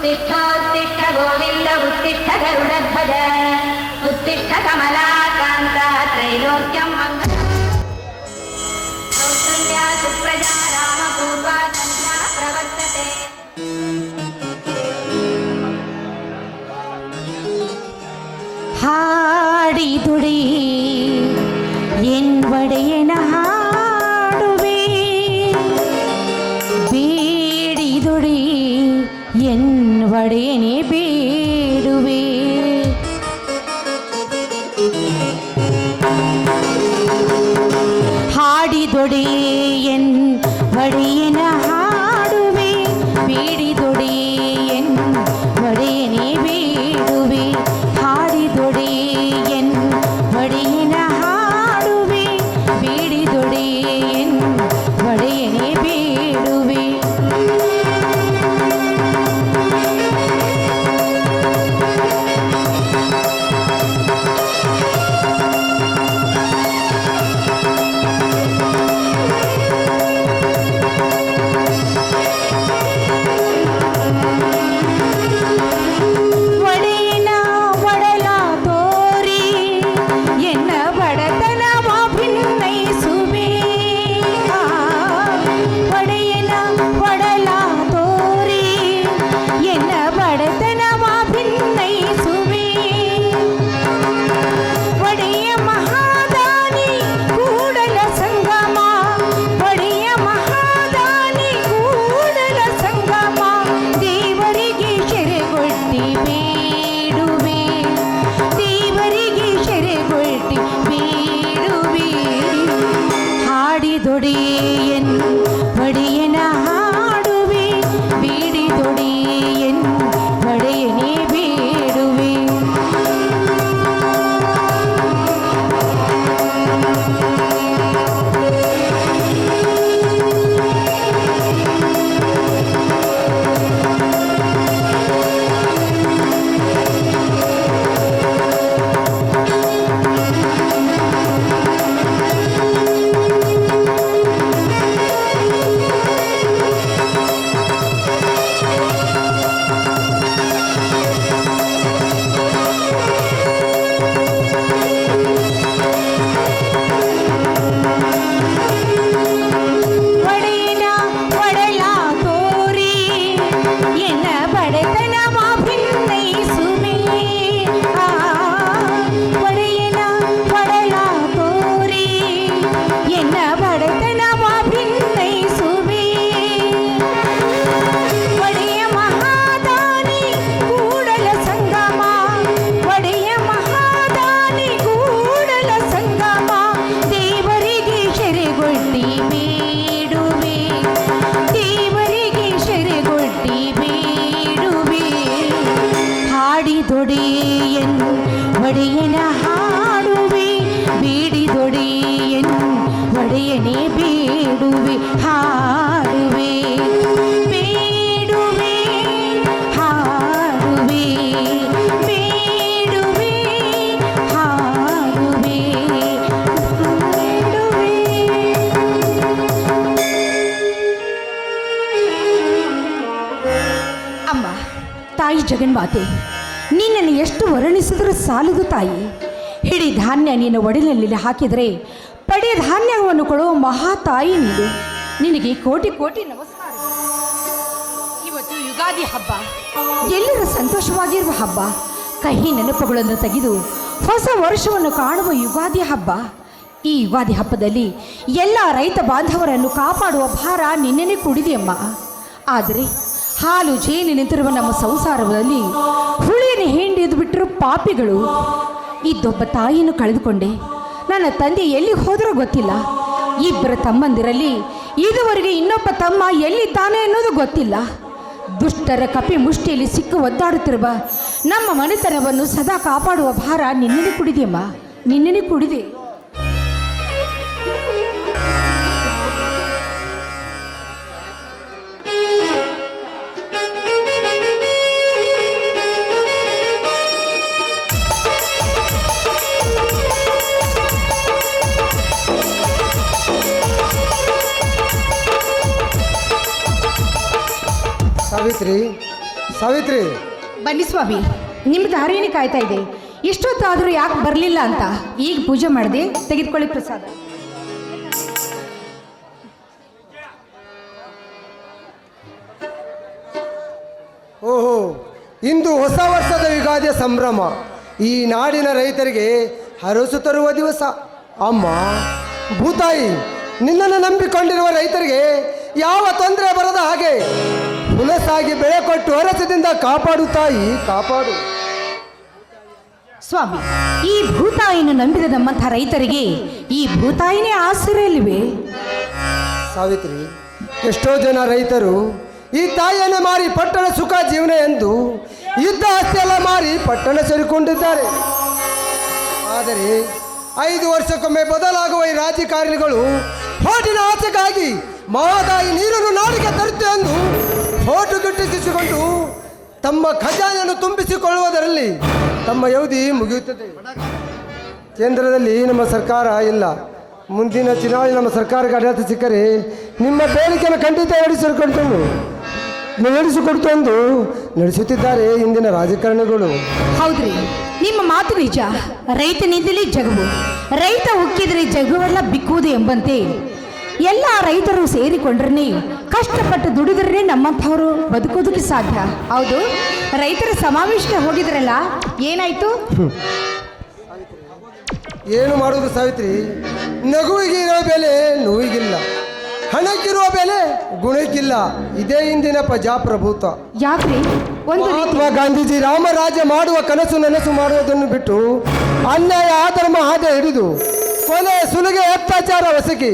उत्तिष्ठोत्तिष्ठ गोविन्द उत्तिष्ठ गरुडध्वज उत्तिष्ठ कमलाकान्त त्रैलोक्यं ತಾಯಿ ಜಗನ್ಮಾತೆ ನಿನ್ನನ್ನು ಎಷ್ಟು ವರ್ಣಿಸಿದರೂ ಸಾಲದು ತಾಯಿ. ಹಿಡಿ ಧಾನ್ಯ ನಿನ್ನ ಒಡಲಿನಲ್ಲಿ ಹಾಕಿದರೆ ಪಡೆ ಧಾನ್ಯವನ್ನು ಕೊಡುವ ಮಹಾ ತಾಯಿ ನೀನು. ನಿನಗೆ ಕೋಟಿ ಕೋಟಿ ನಮಸ್ಕಾರ. ಇವತ್ತು ಯುಗಾದಿ ಹಬ್ಬ. ಎಲ್ಲರೂ ಸಂತೋಷವಾಗಿರುವ ಹಬ್ಬ. ಕಹಿ ನೆನಪುಗಳನ್ನು ತೆಗೆದು ಹೊಸ ವರ್ಷವನ್ನು ಕಾಣುವ ಯುಗಾದಿ ಹಬ್ಬ. ಈ ಯುಗಾದಿ ಹಬ್ಬದಲ್ಲಿ ಎಲ್ಲ ರೈತ ಬಾಂಧವರನ್ನು ಕಾಪಾಡುವ ಭಾರ ನಿನ್ನೆನೆ ಕೂಡಿದೆಯಮ್ಮ ಆದರೆ ಹಾಲು ಜೇನು ನಿಂತಿರುವ ನಮ್ಮ ಸಂಸಾರದಲ್ಲಿ ಹುಳಿಯನ್ನು ಹಿಂಡಿದು ಬಿಟ್ಟರು ಪಾಪಿಗಳು ಇದ್ದೊಬ್ಬ ತಾಯಿಯನ್ನು ಕಳೆದುಕೊಂಡೆ. ನನ್ನ ತಂದೆ ಎಲ್ಲಿ ಹೋದರೂ ಗೊತ್ತಿಲ್ಲ. ಇಬ್ಬರ ತಮ್ಮಂದಿರಲ್ಲಿ ಇದುವರೆಗೆ ಇನ್ನೊಬ್ಬ ತಮ್ಮ ಎಲ್ಲಿದ್ದಾನೆ ಅನ್ನೋದು ಗೊತ್ತಿಲ್ಲ. ದುಷ್ಟರ ಕಪಿ ಮುಷ್ಟಿಯಲ್ಲಿ ಸಿಕ್ಕು ಒದ್ದಾಡುತ್ತಿರುವ ನಮ್ಮ ಮನೆತನವನ್ನು ಸದಾ ಕಾಪಾಡುವ ಭಾರ ನಿನ್ನೆನೆ ಕುಡಿದೆಯಮ್ಮ. ನಿನ್ನೆನೆ ಕುಡಿದೆ. ಸಾವಿತ್ರಿ? ಸಾವಿತ್ರಿ? ಬನ್ನಿ ಸ್ವಾಮಿ ನಿಮ್ಮ ದಾರಿನೇ ಕಾಯ್ತಾ ಇದೆ? ಎಷ್ಟೊತ್ತಾದರೂ ಯಾಕೆ ಬರಲಿಲ್ಲ ಅಂತ ಈಗ ಪೂಜೆ ಮಾಡಿದೆ ತೆಗೆದುಕೊಳ್ಳಿ ಪ್ರಸಾದ. ಓಹೋ ಇಂದು ಹೊಸ ವರ್ಷದ ಯುಗಾದಿಯ ಸಂಭ್ರಮ. ಈ ನಾಡಿನ ರೈತರಿಗೆ ಹರಸು ತರುವ ದಿವಸ. ಅಮ್ಮ ಭೂತಾಯಿ ನಿನ್ನನ್ನು ನಂಬಿಕೊಂಡಿರುವ ರೈತರಿಗೆ ಯಾವ ತೊಂದರೆ ಬರದ ಹಾಗೆ? ಹುಲಸಾಗಿ ಬೆಳೆ ಕೊಟ್ಟು ಹೊರಸದಿಂದ ಕಾಪಾಡು ತಾಯಿ ಕಾಪಾಡು. ಸ್ವಾಮಿ ಈ ಭೂತಾಯಿನ ನಂಬಿದ ನಮ್ಮಂಥ ರೈತರಿಗೆ ಈ ಭೂತಾಯಿನೇ ಆಸರೆಯಲ್ಲಿವೆ ಸಾವಿತ್ರಿ ಎಷ್ಟೋ ಜನ ರೈತರು ಈ ತಾಯಿಯನ್ನು ಮಾರಿ ಪಟ್ಟಣ ಸುಖ ಜೀವನ ಎಂದು ಯುದ್ಧ ಆಸ್ತಿಯೆಲ್ಲ ಮಾರಿ ಪಟ್ಟಣ ಸೇರಿಕೊಂಡಿದ್ದಾರೆ. ಆದರೆ ಐದು ವರ್ಷಕ್ಕೊಮ್ಮೆ ಬದಲಾಗುವ ಈ ರಾಜಕಾರಣಿಗಳು ಹೋಟಿನ ಆಸೆಗಾಗಿ ಮಹಾದಾಯಿ ನೀರನ್ನು ನಾಡಿಗೆ ತರುತ್ತೆ ಎಂದು ಹೋಟು ಗಿಟ್ಟಿಸಿಕೊಂಡು ತಮ್ಮ ಖಜಾನೆಯನ್ನು ತುಂಬಿಸಿಕೊಳ್ಳುವುದರಲ್ಲಿ ತಮ್ಮ ಯೌಧಿ ಮುಗಿಯುತ್ತದೆ. ಕೇಂದ್ರದಲ್ಲಿ ನಮ್ಮ ಸರ್ಕಾರ ಇಲ್ಲ. ಮುಂದಿನ ಚುನಾವಣೆ ನಮ್ಮ ಸರ್ಕಾರಕ್ಕೆ ಆಡಳಿತ ಸಿಕ್ಕರೆ ನಿಮ್ಮ ಬೇಡಿಕೆಯನ್ನು ಖಂಡಿತ ನಡೆಸಿಕೊಂಡು ನಡೆಸಿಕೊಡ್ತಂದು ನಡೆಸುತ್ತಿದ್ದಾರೆ ಇಂದಿನ ರಾಜಕಾರಣಿಗಳು. ಹೌದ್ರಿ. ನಿಮ್ಮ ಮಾತು ನಿಜ. ರೈತನಿದ್ದಲ್ಲಿ ಜಗವು. ರೈತ ಉಕ್ಕಿದ್ರೆ ಜಗವೆಲ್ಲ ಬಿಕ್ಕುವುದು ಎಂಬಂತೆ. ಎಲ್ಲ ರೈತರು ಸೇರಿಕೊಂಡ್ರೆ ಕಷ್ಟಪಟ್ಟು ದುಡಿದ್ರೆ ನಮ್ಮಂಥವ್ರು ಬದುಕೋದಕ್ಕೆ ಸಾಧ್ಯ. ಹೌದು. ರೈತರ ಸಮಾವೇಶಕ್ಕೆ ಹೋಗಿದ್ರಲ್ಲ ಏನಾಯ್ತು? ಏನು ಮಾಡುವುದು ಸಾವಿತ್ರಿ? ನಗುವಿಗೆ ಇರೋ ಬೆಲೆ ನೋವಿಗಿಲ್ಲ. ಹಣಕ್ಕಿರುವ ಬೆಲೆ ಗುಣಕ್ಕಿಲ್ಲ. ಇದೇ ಇಂದಿನ ಪ್ರಜಾಪ್ರಭುತ್ವ. ಯಾಕ್ರಿ? ಒಂದು ಮಹಾತ್ಮ ಗಾಂಧೀಜಿ ರಾಮರಾಜ್ಯ ಮಾಡುವ ಕನಸು ನನಸು ಮಾಡುವುದನ್ನು ಬಿಟ್ಟು ಅನ್ಯಾಯ ಆಧರ್ಮ ಹಾದೆ ಹಿಡಿದು ಕೊಲೆ ಸುಲಿಗೆ ಅತ್ಯಾಚಾರ ಹೊಸಕಿ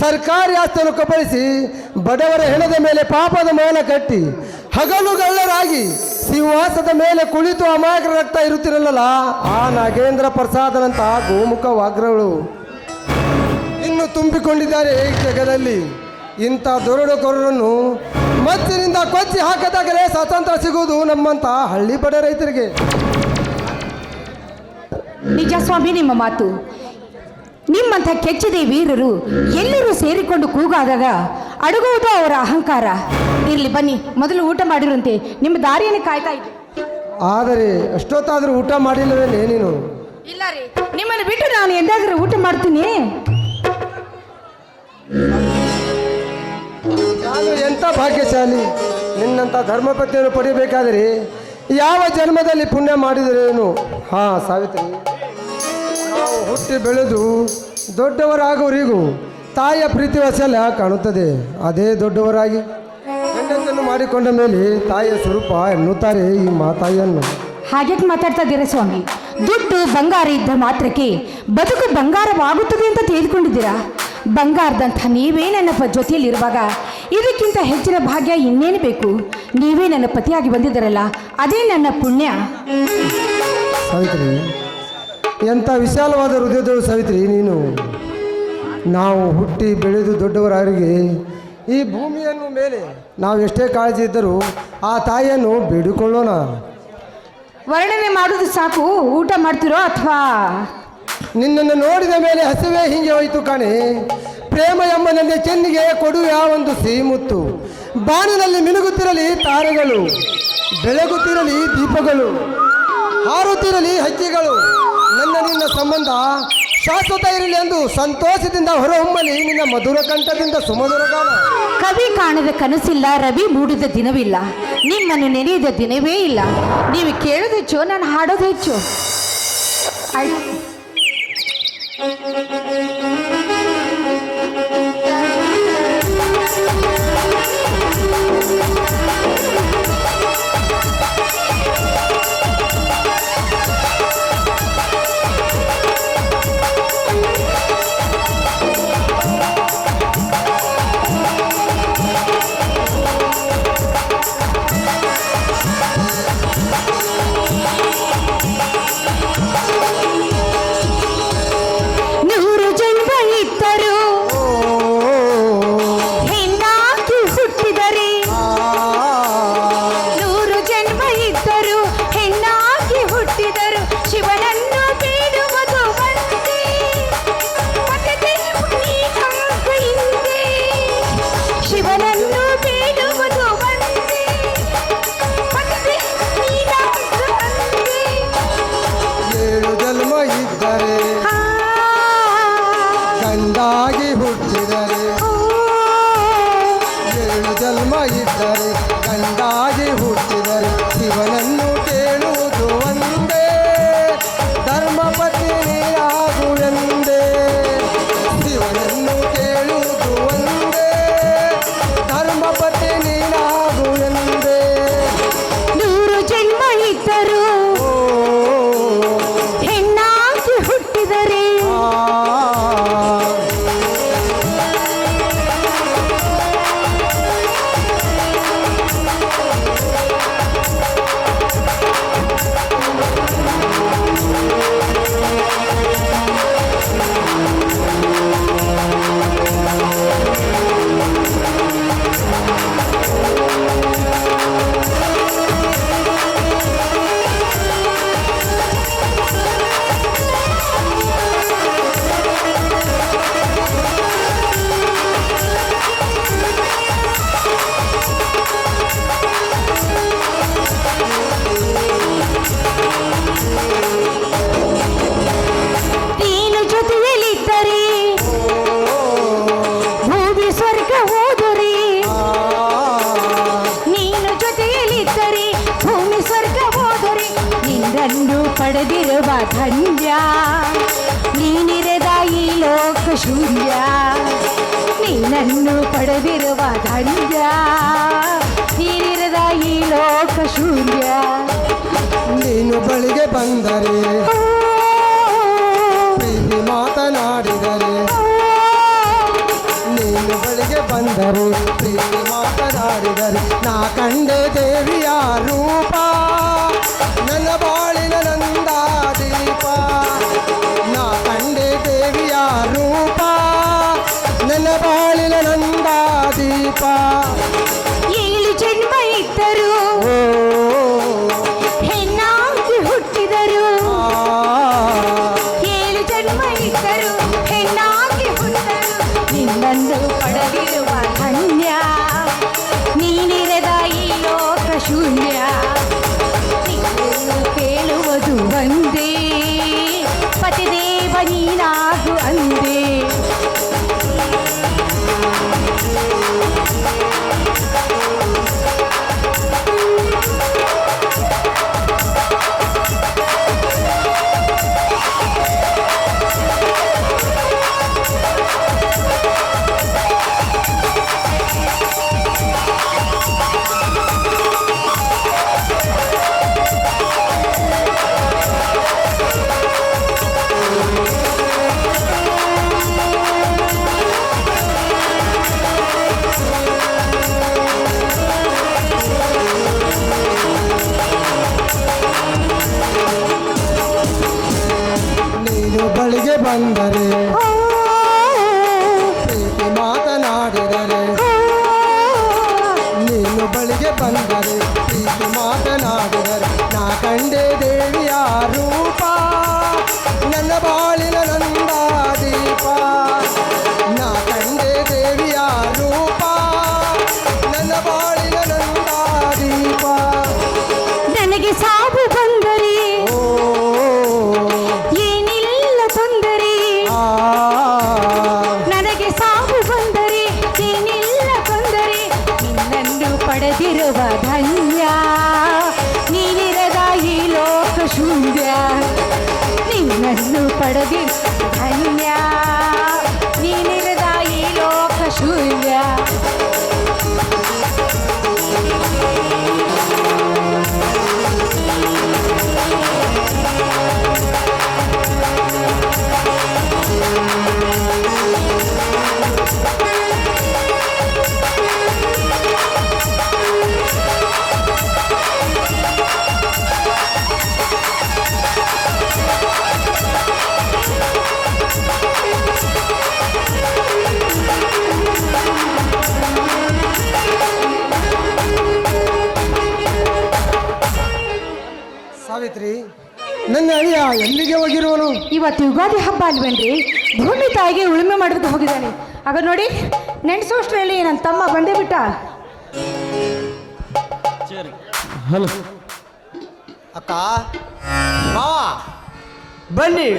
ಸರ್ಕಾರಿ ಆಸ್ತಿಯನ್ನು ಕಬಳಿಸಿ ಬಡವರ ಹೆಣದ ಮೇಲೆ ಪಾಪದ ಮೌನ ಕಟ್ಟಿ ಹಗಲುಗಳ್ಳರಾಗಿ ಸಿಂಹಾಸದ ಮೇಲೆ ಕುಳಿತು ಅಮಾಯಕರ ರಕ್ತ ಇರುತ್ತಿರಲಿಲ್ಲ, ಆ ನಾಗೇಂದ್ರ ಪ್ರಸಾದನಂತಹ ಗೋಮುಖ ವಾಗ್ರಗಳು. ಇನ್ನು ತುಂಬಿಕೊಂಡಿದ್ದಾರೆ ಈ ಜಗದಲ್ಲಿ. ಇಂಥ ದೊರಡುಕೊರರನ್ನು ಮತ್ತಿನಿಂದ ಕೊಚ್ಚಿ ಹಾಕದಾಗಲೇ ಸ್ವಾತಂತ್ರ್ಯ ಸಿಗುವುದು ನಮ್ಮಂತ ಹಳ್ಳಿ ಬಡ ರೈತರಿಗೆ. ನಿಜ ಸ್ವಾಮಿ, ನಿಮ್ಮ ಮಾತು. ನಿಮ್ಮಂಥ ಕೆಚ್ಚದೆ ವೀರರು ಎಲ್ಲರೂ ಸೇರಿಕೊಂಡು ಕೂಗಾದಾಗ ಅಡಗುವುದು ಅವರ ಅಹಂಕಾರ. ಇರಲಿ ಬನ್ನಿ ಮೊದಲು ಊಟ ಮಾಡಿರುವಂತೆ. ನಿಮ್ಮ ದಾರಿಯನ್ನು ಕಾಯ್ತಾ ಇದ್ದೆ ಆದರೆ ಅಷ್ಟೊತ್ತಾದರೂ ಊಟ ಮಾಡಿಲ್ಲವೇ ನೀನು? ಇಲ್ಲ ರೀ. ನಿಮ್ಮನ್ನು ಬಿಟ್ಟು ನಾನು ಎಂದಾದರೂ ಊಟ ಮಾಡ್ತೀನಿ? ನಾನು ಎಂಥ ಭಾಗ್ಯಶಾಲಿ? ನಿನ್ನಂಥ ಧರ್ಮಪತ್ನಿಯನ್ನು ಪಡೆಯಬೇಕಾದರೆ ಯಾವ ಜನ್ಮದಲ್ಲಿ ಪುಣ್ಯ ಮಾಡಿದರೇನು? ಹಾ ಸಾವಿತ್ರಿ. ನಾವು ಹುಟ್ಟಿ ಬೆಳೆದು ದೊಡ್ಡವರಾಗುವರಿಗೂ ತಾಯಿಯ ಪ್ರೀತಿ ವಸಲ ಕಾಣುತ್ತದೆ. ಅದೇ ದೊಡ್ಡವರಾಗಿ ಗಂಡನನ್ನು ಮಾಡಿಕೊಂಡ ಮೇಲೆ ತಾಯಿಯ ಸ್ವರೂಪ ಎನ್ನುತ್ತಾರೆ ಈ ಮಾತಾಯಿಯನ್ನು. ಹಾಗೆ ಮಾತಾಡ್ತಾ ಇದ್ದೀರಾ ಸ್ವಾಮಿ? ದುಡ್ಡು ಬಂಗಾರ ಇದ್ದ ಮಾತ್ರಕ್ಕೆ ಬದುಕು ಬಂಗಾರವಾಗುತ್ತದೆ ಅಂತ ತಿಳಿದುಕೊಂಡಿದ್ದೀರಾ? ಬಂಗಾರದಂಥ ನೀವೇ ನನ್ನ ಪ ಜೊತೆಯಲ್ಲಿರುವಾಗ ಇದಕ್ಕಿಂತ ಹೆಚ್ಚಿನ ಭಾಗ್ಯ ಇನ್ನೇನು ಬೇಕು? ನೀವೇ ನನ್ನ ಪತಿಯಾಗಿ ಬಂದಿದ್ದರಲ್ಲ ಅದೇ ನನ್ನ ಪುಣ್ಯ. ಸಾವಿತ್ರಿ ಎಂಥ ವಿಶಾಲವಾದ ಹೃದಯದಳು ಸವಿತ್ರಿ ನೀನು? ನಾವು ಹುಟ್ಟಿ ಬೆಳೆದು ದೊಡ್ಡವರಾಗಿ ಈ ಭೂಮಿಯನ್ನು ಮೇಲೆ ನಾವು ಎಷ್ಟೇ ಕಾಳಜಿ ಇದ್ದರೂ ಆ ತಾಯಿಯನ್ನು ಬೇಡಿಕೊಳ್ಳೋಣ. ವರ್ಣನೆ ಮಾಡೋದು ಸಾಕು. ಊಟ ಮಾಡ್ತಿರೋ ಅಥವಾ? ನಿನ್ನನ್ನು ನೋಡಿದ ಮೇಲೆ ಹಸಿವೆ ಹಿಂಗೆ ಹೋಯಿತು ಕಾಣೆ. ಪ್ರೇಮ ಎಂಬ ನನ್ನ ಚೆನ್ನಿಗೆ ಕೊಡುವ ಒಂದು ಸಿಹಿಮುತ್ತು. ಬಾನಿನಲ್ಲಿ ಮಿನುಗುತ್ತಿರಲಿ ತಾರೆಗಳು ಬೆಳಗುತ್ತಿರಲಿ ದೀಪಗಳು. ಹಾರುತ್ತಿರಲಿ ಹಕ್ಕಿಗಳು. ನನ್ನ ನಿನ್ನ ಸಂಬಂಧ ಶಾಶ್ವತ ಇರಲಿ ಎಂದು ಸಂತೋಷದಿಂದ ಹೊರಹೊಮ್ಮಲಿ ನಿನ್ನ ಮಧುರ ಕಂಠದಿಂದ ಸುಮಧುರ ಗಾನ. ಕವಿ ಕಾಣದ ಕನಸಿಲ್ಲ, ರವಿ ಮೂಡಿದ ದಿನವಿಲ್ಲ. ನಿಮ್ಮನ್ನು ನೆನೆಯದ ದಿನವೇ ಇಲ್ಲ. ನೀವು ಕೇಳೋದು ಹೆಚ್ಚು, ನಾನು ಹಾಡೋದು ಹೆಚ್ಚು. ಆಯ್ತು. Bacán. ಬಾಳಿನ ನಂದ ಇವತ್ತು ಯುಗಾದಿ ಹಬ್ಬ ಅಲ್ವೇನ್ರಿ? ಭೂಮಿ ತಾಯಿಗೆ ಉಳುಮೆ ಮಾಡೋದಕ್ಕೆ ಹೋಗಿದ್ದಾನೆ. ಆಗ ನೋಡಿ ನೆನೆಸೋಷ್ಟ್ರಲ್ಲಿ ನನ್ನ ತಮ್ಮ ಬಂದೇ ಬಿಟ್ಟ. ಹಲೋ. ಅಕ್ಕ ಮಾವ ಬನ್ನಿ.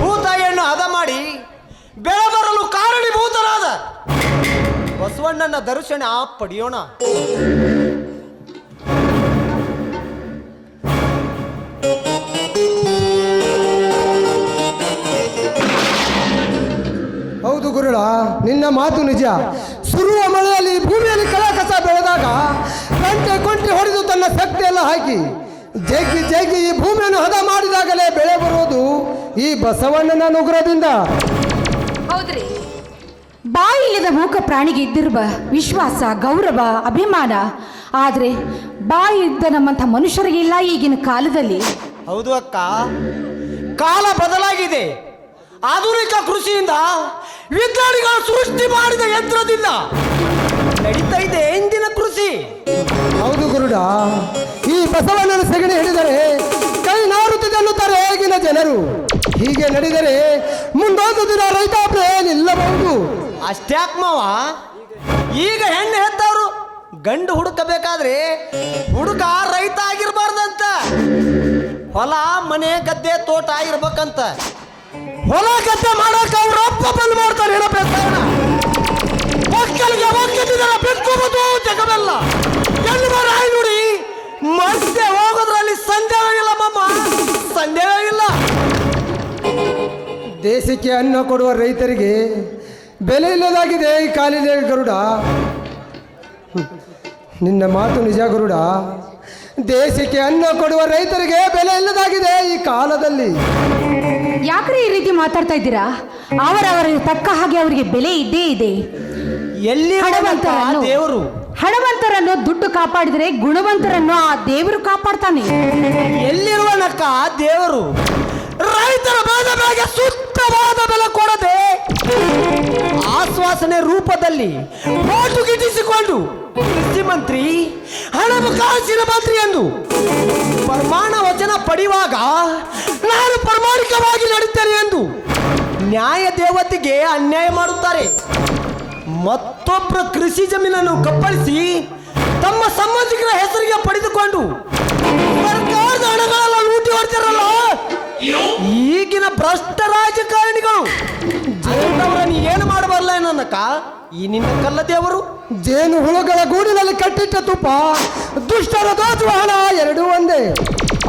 ಭೂತಾಯಿಯನ್ನು ಹದ ಮಾಡಿ ಬೆಳೆ ಬರಲು ಕಾರಣೀಭೂತರಾದ ಬಸವಣ್ಣನ ದರ್ಶನ ಪಡೆಯೋಣ. ಗುರುಳ ನಿನ್ನ ಮಾತು ನಿಜ. ಸುರುವ ಮಳೆಯಲ್ಲಿ ಭೂಮಿಯಲ್ಲಿ ಕಲಾಕಸ ಕಸ ಬೆಳೆದಾಗ ಗಂಟೆ ಕೊಂಟೆ ಹೊಡೆದು ತನ್ನ ಶಕ್ತಿ ಎಲ್ಲ ಹಾಕಿ ಜಗ್ಗಿ ಜಗ್ಗಿ ಈ ಭೂಮಿಯನ್ನು ಹದ ಮಾಡಿದಾಗಲೇ ಬೆಳೆ ಬರುವುದು ಈ ಬಸವಣ್ಣನ ಅನುಗ್ರಹದಿಂದ ಹೌದ್ರಿ. ಬಾಯಿಲ್ಲದ ಮೂಕ ಪ್ರಾಣಿಗೆ ಇದ್ದಿರುವ ವಿಶ್ವಾಸ ಗೌರವ ಅಭಿಮಾನ ಆದರೆ ಬಾಯಿ ಇದ್ದ ನಮ್ಮಂಥ ಮನುಷ್ಯರಿಗಿಲ್ಲ ಈಗಿನ ಕಾಲದಲ್ಲಿ. ಹೌದು ಅಕ್ಕ. ಕಾಲ ಬದಲಾಗಿದೆ. ಆಧುನಿಕ ಕೃಷಿಯಿಂದ ವಿಜ್ಞಾನಿಗಳು ಸೃಷ್ಟಿ ಮಾಡಿದ ಯಂತ್ರದಿಂದ ನಡೀತಾ ಇದೆ ಇಂದಿನ ಕೃಷಿ. ಹೌದು ಗುರುಡ ಈ ಬಸವಣ್ಣನ ಸೆಗಣಿ ಹಿಡಿದರೆ ಕೈ ನಾರುತ್ತಿದೆ ಅನ್ನುತ್ತಾರೆ ಈಗಿನ ಜನರು. ಹೀಗೆ ನಡೆದರೆ ಮುಂದೊಂದು ದಿನ ರೈತಾಪಿ ನಿಲ್ಲಬಹುದು. ಅಷ್ಟ್ಯಾಕ್ ಮಾವ? ಈಗ ಹೆಣ್ಣು ಹೆತ್ತವರು ಗಂಡು ಹುಡುಕಬೇಕಾದ್ರೆ ಹುಡುಗ ರೈತ ಆಗಿರ್ಬಾರ್ದಂತ. ಹೊಲ ಮನೆ ಗದ್ದೆ ತೋಟ ಆಗಿರ್ಬೇಕಂತ. ಹೊಲ ಗದ್ದೆ ಮಾಡಕ್ಕೆ ಅವ್ರ ಅಪ್ಪ ಬಂದ್ ಮಾಡ್ತಾರೆ, ಏನೋ ಪ್ರಯತ್ನ ಮಕ್ಕಳಿಗೆ ಒಕ್ಕದಿದ್ದಾರೆ ಬೆಕ್ಕೋಬೋದು ಜಗವೆಲ್ಲ. ಎಲ್ಲ ನೋಡಿ. ಮತ್ತೆ ಹೋಗೋದ್ರಲ್ಲಿ ಸಂಜೆ ಆಗಿಲ್ಲ ಮಮ್ಮ ಸಂಜೆ ಆಗಿಲ್ಲ ದೇಶಕ್ಕೆ ಅನ್ನ ಕೊಡುವ ರೈತರಿಗೆ ಬೆಲೆ ಇಲ್ಲದಾಗಿದೆ ಈ ಕಾಲಿದೆ ಗರುಡ. ನಿನ್ನ ಮಾತು ನಿಜ ಗರುಡ. ದೇಶಕ್ಕೆ ಅನ್ನ ಕೊಡುವ ರೈತರಿಗೆ ಬೆಲೆ ಇಲ್ಲದಾಗಿದೆ ಈ ಕಾಲದಲ್ಲಿ. ಯಾಕ್ರಿ ಈ ರೀತಿ ಮಾತಾಡ್ತಾ ಇದ್ದೀರಾ? ಅವರವರಿಗೆ ತಕ್ಕ ಹಾಗೆ ಅವರಿಗೆ ಬೆಲೆ ಇದ್ದೇ ಇದೆ. ಎಲ್ಲಿ ಹಣವಂತರನ್ನು ದೇವರು? ಹಣವಂತರನ್ನು ದುಡ್ಡು ಕಾಪಾಡಿದ್ರೆ ಗುಣವಂತರನ್ನು ಆ ದೇವರು ಕಾಪಾಡ್ತಾನೆ. ಎಲ್ಲಿರುವನಕ್ಕ ದೇವರು? ರೈತರ ಬೆಳೆಗೆ ಸೂಕ್ತವಾದ ಬೆಲೆ ಕೊಡದೆ ಆಶ್ವಾಸನೆ ರೂಪದಲ್ಲಿ ಓಟು ಗಿಟ್ಟಿಸಿಕೊಂಡು ಕೃಷಿ ಮಂತ್ರಿ ಹಣಕಾಸಿನ ಮಂತ್ರಿ ಎಂದು ಪ್ರಮಾಣ ವಚನ ಪಡೆಯುವಾಗ ನ್ಯಾಯ ದೇವತೆಗೆ ಅನ್ಯಾಯ ಮಾಡುತ್ತಾರೆ. ಮತ್ತೊಬ್ಬರ ಕೃಷಿ ಜಮೀನನ್ನು ಕಪ್ಪಳಿಸಿ ತಮ್ಮ ಸಂಬಂಧಿಕರ ಹೆಸರಿಗೆ ಪಡೆದುಕೊಂಡು ಸರ್ಕಾರದ ಹಣಗಳೆಲ್ಲ ಲೂಟಿ ಹೊಡ್ತಾರಲ್ಲ ಈಗಿನ ಭ್ರಷ್ಟ ರಾಜಕಾರಣಿಗಳು. ಏನು ಮಾಡಬಾರಲ್ಲ ಏನನ್ನಕ್ಕ ಈ ನಿನ್ನ ಕಲ್ಲ ದೇವರು ಜೇನು ಹುಳುಗಳ ಗೂಡಿನಲ್ಲಿ ಕಟ್ಟಿಟ್ಟ ತುಪ್ಪ ದುಷ್ಟರ ದೋಚುವ ಹಣ ಎರಡೂ ಒಂದೇ.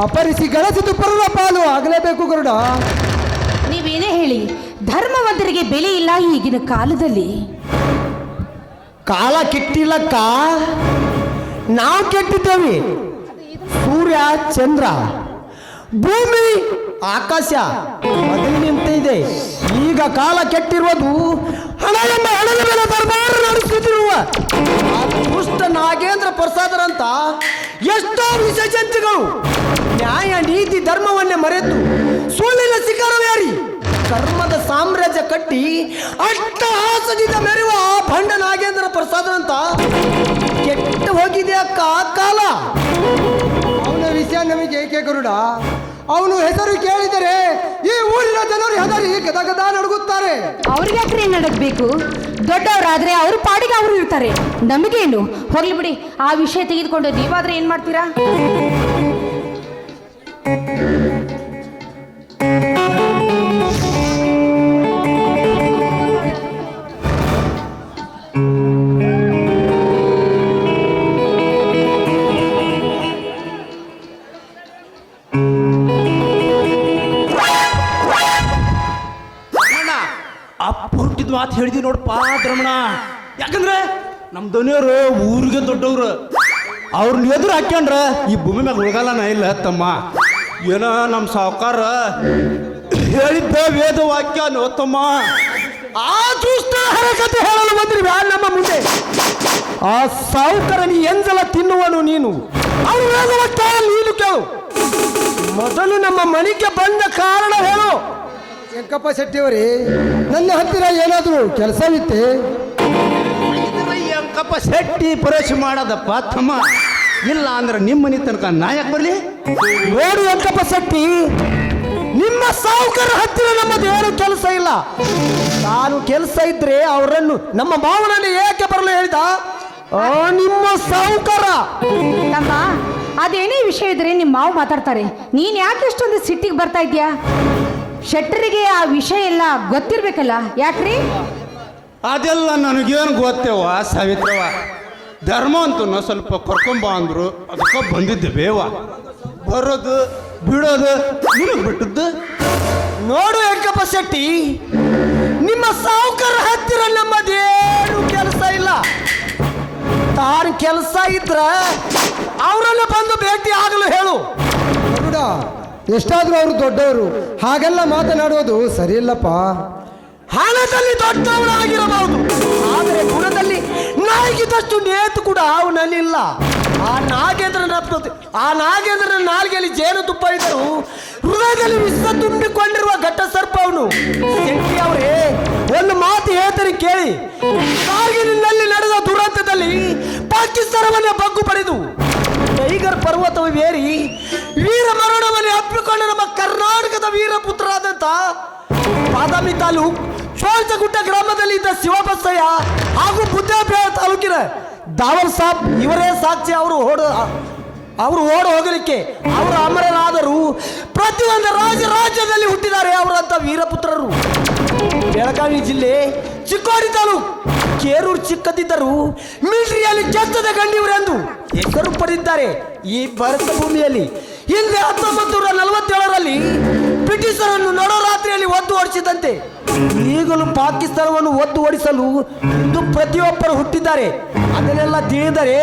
ಅಪರಿಸಿ ಗಳಿಸಿದು ಪರರ ಪಾಲು ಆಗಲೇಬೇಕು ಗರುಡ. ನೀವೇನೇ ಹೇಳಿ ಧರ್ಮವಂತರಿಗೆ ಬೆಲೆ ಇಲ್ಲ ಈಗಿನ ಕಾಲದಲ್ಲಿ. ಕಾಲ ಕೆಟ್ಟಿಲ್ಲಕ್ಕ? ನಾವು ಕೆಟ್ಟಿದ್ದೇವೆ. ಸೂರ್ಯ, ಚಂದ್ರ, ಭೂಮಿ, ಆಕಾಶ ಮೊದಲಿನಂತೆ ಇದೆ. ಈಗ ಕಾಲ ಕೆಟ್ಟಿರುವುದು ಹಣ ಎಂಬ ಹಣದ ಮೇಲೆ ದರ್ಬಾರ ನಡೆಸುತ್ತಿರುವ ದುಷ್ಟ ನಾಗೇಂದ್ರ ಪ್ರಸಾದರಂತ ಎಷ್ಟೋ ವಿಸರ್ಜಂತಿಗಳು ನ್ಯಾಯ, ನೀತಿ, ಧರ್ಮವನ್ನೇ ಮರೆತು ಸುಳ್ಳಿನ ಶಿಖರವೇರಿ ಕರ್ಮದ ಸಾಮ್ರಾಜ್ಯ ಕಟ್ಟಿ ಅಟ್ಟಹಾಸದಿಂದ ಮೆರೆಯುವ ಆ ಭಂಡ ನಾಗೇಂದ್ರ ಪ್ರಸಾದರಂತ ಕೆಟ್ಟು ಹೋಗಿದೆ ಅಕ್ಕ ಆ ಕಾಲ. ಅವನ ವಿಷಯ ನಮಗೆ ಏಕೆ ಗರುಡ? ಅವನು ಹೆಸರು ಕೇಳಿದರೆ ಈ ಊರಿನ ಜನರು ಹೆದರಿ ಗದ ಗದ ನಡುಗುತ್ತಾರೆ. ಅವ್ರಿಗೆ ಯಾಕ್ರಿ ನಡಗಬೇಕು? ದೊಡ್ಡವರಾದ್ರೆ ಅವ್ರ ಪಾಡಿಗೆ ಅವರು ಇರ್ತಾರೆ. ನಮಗೇನು? ಹೋಗ್ಲಿ ಬಿಡಿ, ಆ ವಿಷಯ ತೆಗೆದುಕೊಂಡು ನೀವಾದ್ರೆ ಏನ್ ಮಾಡ್ತೀರಾ? ನಮ್ಮ ಊರಿಗೆ ದೊಡ್ಡವ್ರು. ಅವ್ರನ್ನ ಎದುರು ಹಾಕ್ಯಂಡ್ರ ಈ ಭೂಮಿ ಮ್ಯಾಗ ನಾ ಇಲ್ಲ ತಮ್ಮ. ಏನೋ ನಮ್ಮ ಸಾವುಕಾರ ಹೇಳಿದ್ದ ವೇದ ವಾಕ್ಯ ತಮ್ಮ. ಆ ದುಷ್ಟ ಹರಕತೆ ಹೇಳಲು ಬಂದ್ರಿ ಬ್ಯಾಡ ನಮ್ಮ ಮುಂದೆ. ಆ ಸಾವುಕಾರ ನೀ ಎಂದಲ ತಿನ್ನುವನು ನೀನು. ಅವ್ರು ವೇದ ವಾಕ್ಯ ನೀನು ಕೇಳು. ಮೊದಲು ನಮ್ಮ ಮನೆಗೆ ಬಂದ ಕಾರಣ ಹೇಳು. ಶಂಕಪ್ಪ ಶೆಟ್ಟಿಯವರೇ, ನನ್ನ ಹತ್ತಿರ ಏನಾದರೂ ಕೆಲಸವಿತ್ತೆ? ಅಂಕಪ್ಪ ಶೆಟ್ಟಿ ಪರೇಶ್ ಮಾಡೋದಪ್ಪ ತಮ್ಮ ಇಲ್ಲ ಅಂದ್ರೆ ನಿಮ್ಮ ಮನೆ ತನಕ ನಾಯಕ್ ಬರ್ಲಿ? ನೋಡು ವೆಂಕಪ್ಪ ಶೆಟ್ಟಿ ನಿಮ್ಮ ಸಾವುಕಾರ ಹತ್ತಿರ ನಮ್ಮದು ಏನು ಕೆಲಸ ಇಲ್ಲ. ನಾನು ಕೆಲಸ ಇದ್ರೆ ಅವರನ್ನು ನಮ್ಮ ಮಾವನನ್ನು ಏಕೆ ಬರಲು ಹೇಳಿದ? ಆ, ನಿಮ್ಮ ಸಾವುಕಾರ. ತಮ್ಮ ಅದೇನೇ ವಿಷಯ ಇದ್ರೆ ನಿಮ್ಮ ಮಾವು ಮಾತಾಡ್ತಾರೆ. ನೀನ್ ಯಾಕೆ ಇಷ್ಟೊಂದು ಸಿಟ್ಟಿಗೆ ಬರ್ತಾ ಇದ್ಯಾ ಶೆಟ್ಟರಿಗೆ ಆ ವಿಷಯ ಎಲ್ಲ ಗೊತ್ತಿರ್ಬೇಕಲ್ಲ ಯಾಕ್ರಿ? ಅದೆಲ್ಲ ನನಗೇನು ಗೊತ್ತೇವ ಸಾವಿತ್ರವ? ಧರ್ಮ ಅಂತೂ ಸ್ವಲ್ಪ ಕರ್ಕೊಂಬ ಅಂದರು, ಅದಕ್ಕೆ ಬಂದಿದ್ದೆ ಬೇವ. ಬರೋದು, ಬಿಡೋದು, ನಿನಗೆ ಬಿಟ್ಟದ್ದು? ನೋಡು ವೆಂಕಪ್ಪ ಶೆಟ್ಟಿ, ನಿಮ್ಮ ಸಾವುಕಾರ ಹತ್ತಿರ ನಮ್ಮದೇನು ಕೆಲಸ ಇಲ್ಲ. ತಾನು ಕೆಲಸ ಇದ್ರ ಅವರನ್ನು ಬಂದು ಭೇಟಿ ಆಗಲು ಹೇಳು. ಎಷ್ಟಾದರೂ ಅವರು ದೊಡ್ಡವರು, ಹಾಗೆಲ್ಲ ಮಾತನಾಡೋದು ಸರಿಯಿಲ್ಲಪ್ಪ. ಹಣದಲ್ಲಿ ದೊಡ್ಡವನಾಗಿರಬಹುದು ಆದರೆ ಗುಣದಲ್ಲಿ ನಾಯಿಗಿದ್ದಷ್ಟು ನೇತು ಕೂಡ ಅವನಲ್ಲಿಲ್ಲ. ಆ ನಾಗೇಂದ್ರನ ಆ ನಾಗೇಂದ್ರನ ನಾಲ್ಗೆಯಲ್ಲಿ ಜೇನುತುಪ್ಪ ಇದ್ದರು ಹೃದಯದಲ್ಲಿ ವಿಷ ತುಂಬಿಕೊಂಡಿರುವ ಘಟ್ಟ ಸರ್ಪ ಅವನು ಅವರೇ, ಒಂದು ಮಾತು ಹೇಳ್ತಾರೆ ಕೇಳಿ. ಕಾರ್ಗಿಲ್ನಲ್ಲಿ ನಡೆದ ದುರಂತದಲ್ಲಿ ಪಾಕಿಸ್ತಾನವನ್ನೇ ಬಗ್ಗು ಪಡೆದು ಟೈಗರ್ ಪರ್ವತವೇರಿ ವೀರ ಮರಣವನ್ನು ಅಪ್ಪಿಕೊಂಡು ನಮ್ಮ ಕರ್ನಾಟಕದ ವೀರಪುತ್ರರಾದಂಥ ಬಾದಾಮಿ ತಾಲೂಕ್ ಚೋಳಿತಗುಡ್ಡ ಗ್ರಾಮದಲ್ಲಿ ಇದ್ದ ಶಿವಬಸಯ್ಯ ಹಾಗೂ ಬುದ್ಧಾಪೇಟ ತಾಲೂಕಿನ ದಾವರ್ ಸಾಬ್ ಇವರೇ ಸಾಕ್ಷಿ ಅವರು ಓಡ ಅವರು ಓಡ ಹೋಗಲಿಕ್ಕೆ ಅವರು ಅಮರರಾದರು. ಪ್ರತಿಯೊಂದು ರಾಜ ರಾಜ್ಯದಲ್ಲಿ ಹುಟ್ಟಿದ್ದಾರೆ ಅವರಂತ ವೀರಪುತ್ರರು. ಬೆಳಗಾವಿ ಜಿಲ್ಲೆ ಚಿಕ್ಕೋಡಿ ತಾಲೂಕು ಕೇರೂರು ಚಿಕ್ಕದಿದ್ದರು. ಮಿಲಿಟರಿಯಲ್ಲಿ ಕೆತ್ತದ ಗಂಡಿವರೆಂದು ಹೆಸರು ಪಡೆದಿದ್ದಾರೆ ಈ ಭರತ ಭೂಮಿಯಲ್ಲಿ ಹಿಂದೆ ಹತ್ತೊಂಬತ್ತು ನಲವತ್ತೇಳರಲ್ಲಿ ಬ್ರಿಟಿಷರನ್ನು ನಡರಾತ್ರಿಯಲ್ಲಿ ಒದ್ದು ಓಡಿಸಿದಂತೆ ಈಗಲೂ ಪಾಕಿಸ್ತಾನವನ್ನು ಒದ್ದು ಓಡಿಸಲು ಇಂದು ಪ್ರತಿಯೊಬ್ಬರು ಹುಟ್ಟಿದ್ದಾರೆ. ಅದನ್ನೆಲ್ಲ ತಿಳಿದರೆ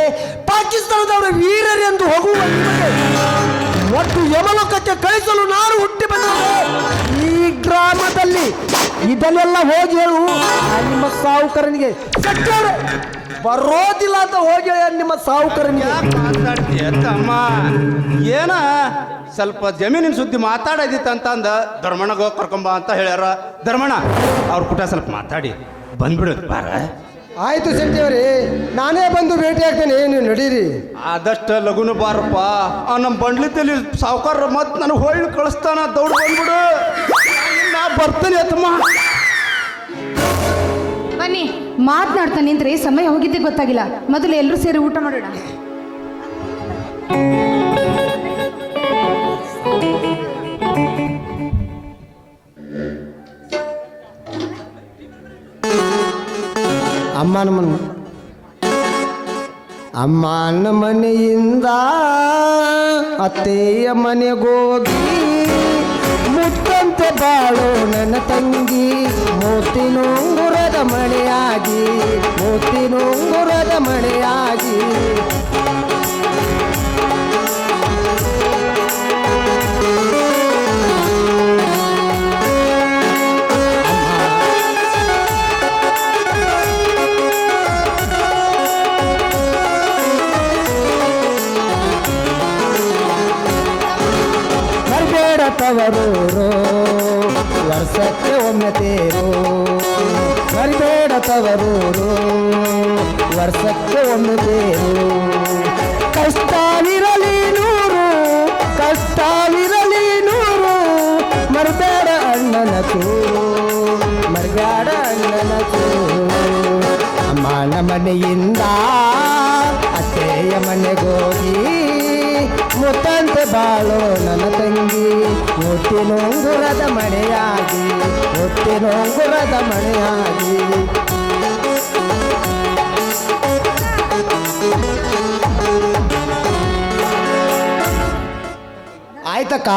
ಪಾಕಿಸ್ತಾನದವರ ವೀರರೆಂದು ಹೋಗುವ ಒಟ್ಟು ಯಮಲೋಕಕ್ಕೆ ಕಳಿಸಲು ನಾನು ಹುಟ್ಟಿ ಬಂದಿದ್ದೆ ಈ ಗ್ರಾಮದಲ್ಲಿ ಇದನ್ನೆಲ್ಲ ಹೋಗಿ ಹೇಳು. ನಿಮ್ಮ ಸಾಹುಕರನಿಗೆ ಬರೋದಿಲ್ಲ ಅಂತ ಹೋಗಿ ನಿಮ್ಮ ಸಾಹುಕರನಿಗೆ ಯಾಕೆ ಮಾತಾಡ್ತೀಯ ತಮ್ಮ? ಏನ ಸ್ವಲ್ಪ ಜಮೀನಿನ ಸುದ್ದಿ ಮಾತಾಡೋದಿತ್ತು ಅಂತ ಅಂದ ಧರ್ಮಣಗ ಕರ್ಕೊಂಬ ಅಂತ ಹೇಳ್ಯಾರ. ಧರ್ಮಣ ಅವ್ರ ಕೂಟ ಸ್ವಲ್ಪ ಮಾತಾಡಿ ಬಂದ್ಬಿಡೋದು ಬಾರ? ಆಯ್ತು ಶೆಟ್ಟಿಯವ್ರಿ ನಾನೇ ಬಂದು ಭೇಟಿ ಆಗ್ತೇನೆ ನೀವು ನಡೀರಿ. ಆದಷ್ಟು ಲಗುನು ಬಾರಪ್ಪ. ಆ ನಮ್ಮ ಬಂಡ್ಲಿದ್ದಲ್ಲಿ ಸಾವುಕಾರ ಮತ್ತೆ ನನಗೆ ಹೊಳ್ಳಿ ಕಳಿಸ್ತಾನ ದೌಡ್ ಬಂದ್ಬಿಡು. ನಾ ಬರ್ತೇನೆ ತಮ್ಮ ಬನ್ನಿ ಮಾತನಾಡ್ತಾ ನಿಂತ್ರೆ, ಸಮಯ ಹೋಗಿದ್ದೆ ಗೊತ್ತಾಗಿಲ್ಲ. ಮೊದಲು ಎಲ್ಲರೂ ಸೇರಿ ಊಟ ಮಾಡೋಣ. ಅಮ್ಮನ ಮನೆ. ಅಮ್ಮನ ಮನೆಯಿಂದ ಅತ್ತೆಯ ಮನೆಗೋಗಿ ಬಾಳು ನನ್ನ ತಂಗಿ ಮೋತಿನುಂಗುರದ ಮಳೆಯಾಗಿ ಮೋತಿನುಂಗುರದ ಮಳೆಯಾಗಿ. ಬರಬೇಡ ವರ್ಷಕ್ಕೆ ಒಮ್ಮೆ ತೇರು. ಬರಬೇಡ ತವರೂರು ವರ್ಷಕ್ಕೆ ಒಮ್ಮೆ ತೇರು. ಕಷ್ಟವಿರಲಿ ನೂರು ಕಷ್ಟವಿರಲಿ ನೂರು. ಮರಬೇಡ ಅಣ್ಣನ ಚೂರು ಮರಬೇಡ ಅಣ್ಣನ ಚೂರು ಅಮ್ಮನ ಮನೆಯಿಂದ ಅತ್ತೆಯ ಮನೆಗೋಗಿ ಬಾಳು ನನ್ನ ತಂಗಿ. ಮುತ್ತಿನೊಂಗುರದ ಮಳೆಯಾಗಿ ಮುತ್ತಿನೊಂಗುರದ ಮಳೆಯಾಗಿ ಆಯ್ತಕ್ಕ?